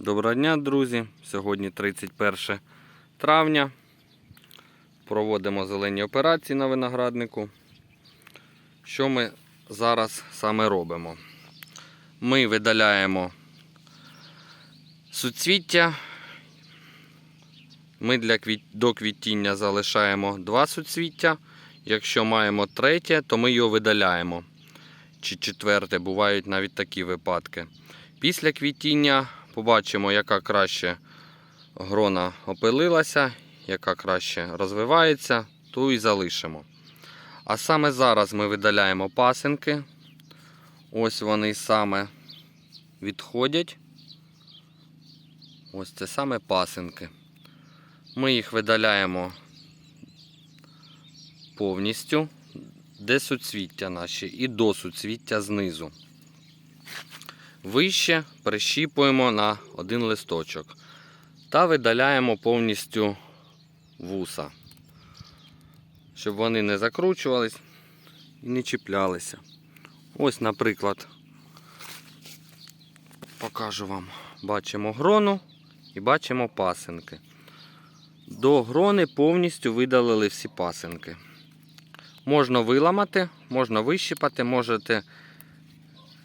Доброго дня, друзі! Сьогодні 31 травня. Проводимо зелені операції на винограднику. Що ми зараз саме робимо? Ми видаляємо суцвіття. Ми для квіт... до квітіння залишаємо два суцвіття. Якщо маємо третє, то ми його видаляємо. Чи четверте, бувають навіть такі випадки. Після квітіння побачимо, яка краще грона опилилася, яка краще розвивається, ту і залишимо. А саме зараз ми видаляємо пасинки. Ось вони саме відходять. Ось це саме пасинки. Ми їх видаляємо повністю, де суцвіття наші, і до суцвіття знизу. Вище прищіпуємо на один листочок та видаляємо повністю вуса, щоб вони не закручувались і не чіплялися. Ось, наприклад, покажу вам. Бачимо грону і бачимо пасинки. До грони повністю видалили всі пасинки. Можна виламати, можна вищипати, можете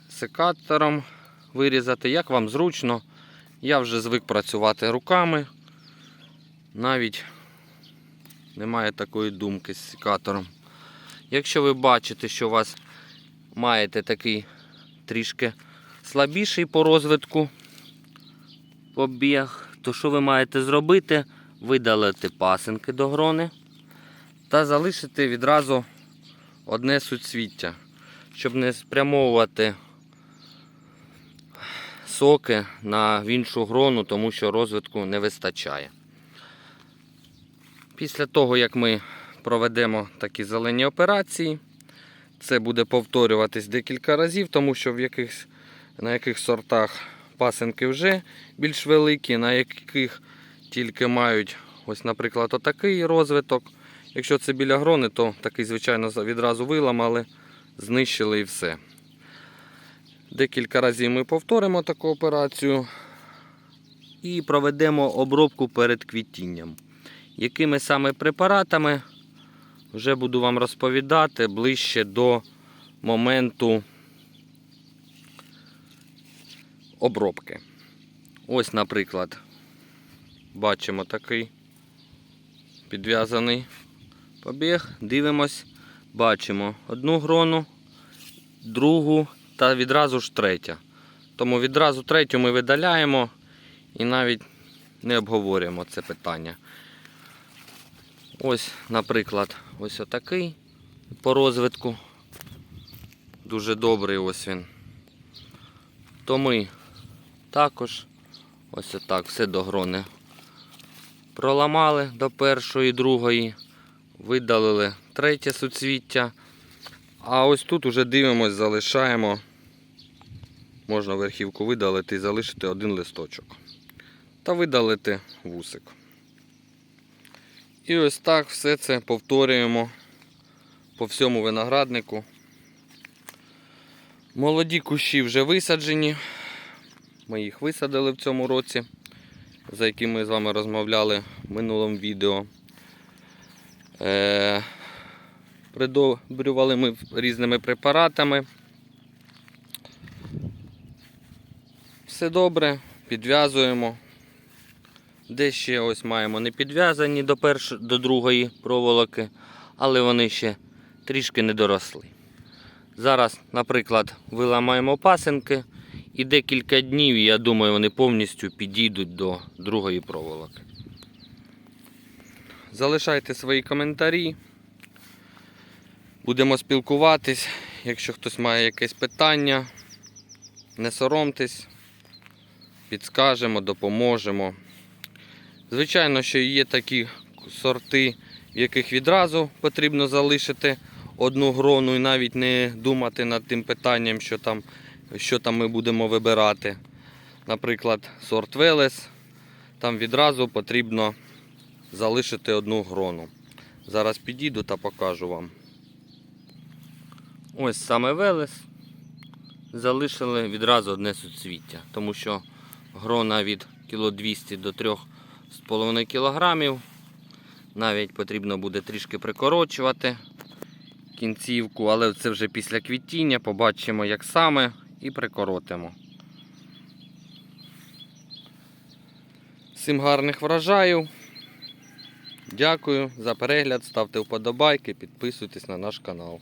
секатором вирізати, як вам зручно. Я вже звик працювати руками. Навіть немає такої думки з секатором. Якщо ви бачите, що у вас маєте такий трішки слабіший по розвитку побіг, то що ви маєте зробити? Видалити пасинки до грони та залишити відразу одне суцвіття, щоб не спрямовувати соки на іншу грону, тому що розвитку не вистачає. Після того, як ми проведемо такі зелені операції, це буде повторюватись декілька разів, тому що в якихось, на яких сортах пасинки вже більш великі, на яких тільки мають, ось, наприклад, отакий розвиток. Якщо це біля грони, то такий, звичайно, відразу виламали, знищили і все. Декілька разів ми повторимо таку операцію і проведемо обробку перед квітінням. Якими саме препаратами вже буду вам розповідати ближче до моменту обробки. Ось, наприклад, бачимо такий підв'язаний побіг, дивимось, бачимо одну грону, другу та відразу ж третя. Тому відразу третю ми видаляємо і навіть не обговорюємо це питання. Ось, наприклад, ось отакий по розвитку. Дуже добрий ось він. То ми також ось отак все до грони проламали до першої, другої, видалили третє суцвіття. А ось тут уже дивимось, залишаємо. Можна верхівку видалити і залишити один листочок. Та видалити вусик. І ось так все це повторюємо по всьому винограднику. Молоді кущі вже висаджені. Ми їх висадили в цьому році, за яким ми з вами розмовляли в минулому відео. Е, Придобрювали ми різними препаратами. Все добре, підв'язуємо. Де ще ось маємо не підв'язані до перш... до другої проволоки, але вони ще трішки не доросли. Зараз, наприклад, виламаємо пасинки і декілька днів, я думаю, вони повністю підійдуть до другої проволоки. Залишайте свої коментарі. Будемо спілкуватись. Якщо хтось має якесь питання, не соромтесь, підскажемо, допоможемо. Звичайно, що є такі сорти, в яких відразу потрібно залишити одну грону і навіть не думати над тим питанням, що там, що там ми будемо вибирати. Наприклад, сорт Велес, там відразу потрібно залишити одну грону. Зараз підійду та покажу вам. Ось саме Велес залишили відразу одне суцвіття, тому що грона від кіло 200 до 3,5 кг. Навіть потрібно буде трішки прикорочувати кінцівку, але це вже після квітіння. Побачимо, як саме, і прикоротимо. Всім гарних врожаїв. Дякую за перегляд, ставте вподобайки, підписуйтесь на наш канал.